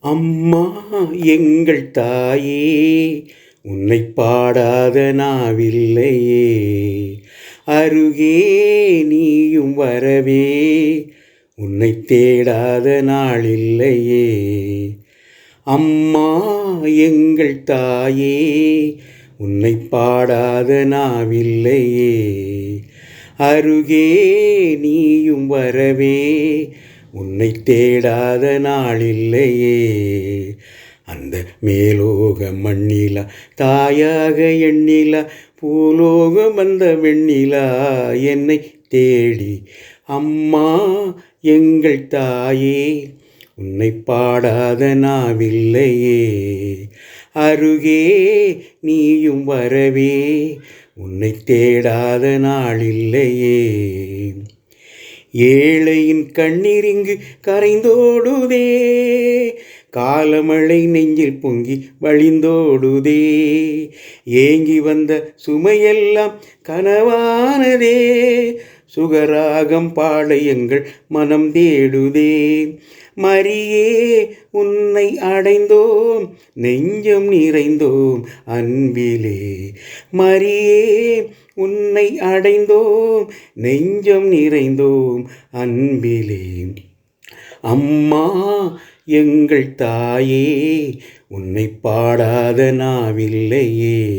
அம்மா எங்கள் தாயே உன்னை பாடாத நாவில்லையே. அருகே நீயும் வரவே உன்னை தேடாத நாளில்லையே. அம்மா எங்கள் தாயே உன்னை பாடாத நாவில்லையே. அருகே நீயும் வரவே உன்னை தேடாத நாளில்லையே. அந்த மேலோக மண்ணிலா தாயாக எண்ணிலா பூலோகம் வந்த வெண்ணிலா என்னை தேடி. அம்மா எங்கள் தாயே உன்னை பாடாத நாவில்லையே. அருகே நீயும் வரவே உன்னை தேடாத நாளில்லையே. ஏழையின் கண்ணீர் இங்கு கரைந்தோடுதே. காலமழை நெஞ்சில் பொங்கி வழிந்தோடுதே. ஏங்கி வந்த சுமையெல்லாம் கனவானதே. சுகராகம் பாட எங்கள் மனம் தேடுதே. மரியே உன்னை அடைந்தோம் நெஞ்சம் நிறைந்தோம் அன்பிலே. மரியே உன்னை அடைந்தோம் நெஞ்சம் நிறைந்தோம் அன்பிலே. அம்மா எங்கள் தாயே உன்னை பாடாத நாவில்லையே.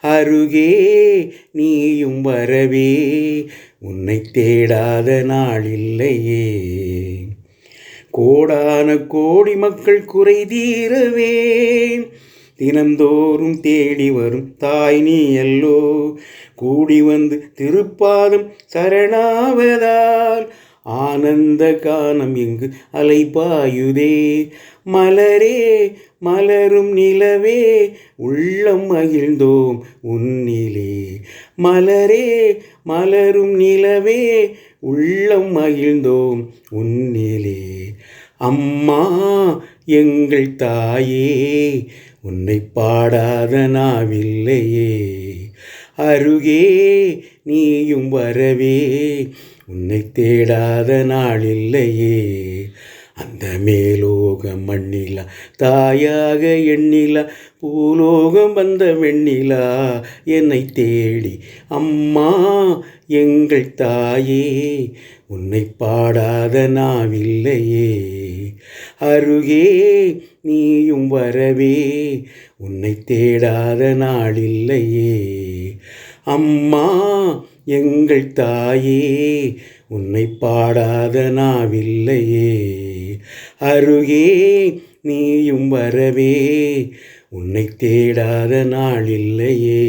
அருகே நீயும் வரவே உன்னை தேடாத நாளில்லையே. கோடான கோடி மக்கள் குறை தீரவே தினந்தோறும் தேடி வரும் தாய் நீ அல்லோ கூடி வந்து திருப்பாதம் சரணாவதால் ஆனந்த கானம் இங்கு அலைபாயுதே மலரே மலரும் நிலவே உள்ளம் மகிழ்ந்தோம் உன்னிலே. மலரே மலரும் நிலவே உள்ளம் மகிழ்ந்தோம் உன்னிலே. அம்மா எங்கள் தாயே உன்னை பாடாத நாவில்லையே. அருகே நீயும் வரவே உன்னை தேடாத நாளில்லையே. அந்த மேலோக மண்ணிலா தாயாக எண்ணிலா பூலோகம் வந்த வெண்ணிலா என்னை தேடி அம்மா எங்கள் தாயே உன்னை பாடாத நாவில்லையே. அருகே நீயும் வரவே உன்னை தேடாத நாளில்லையே. அம்மா எங்கள் தாயே உன்னை பாடாத நாவில்லையே. அருகே நீயும் வரவே உன்னை தேடாத நாளில்லையே.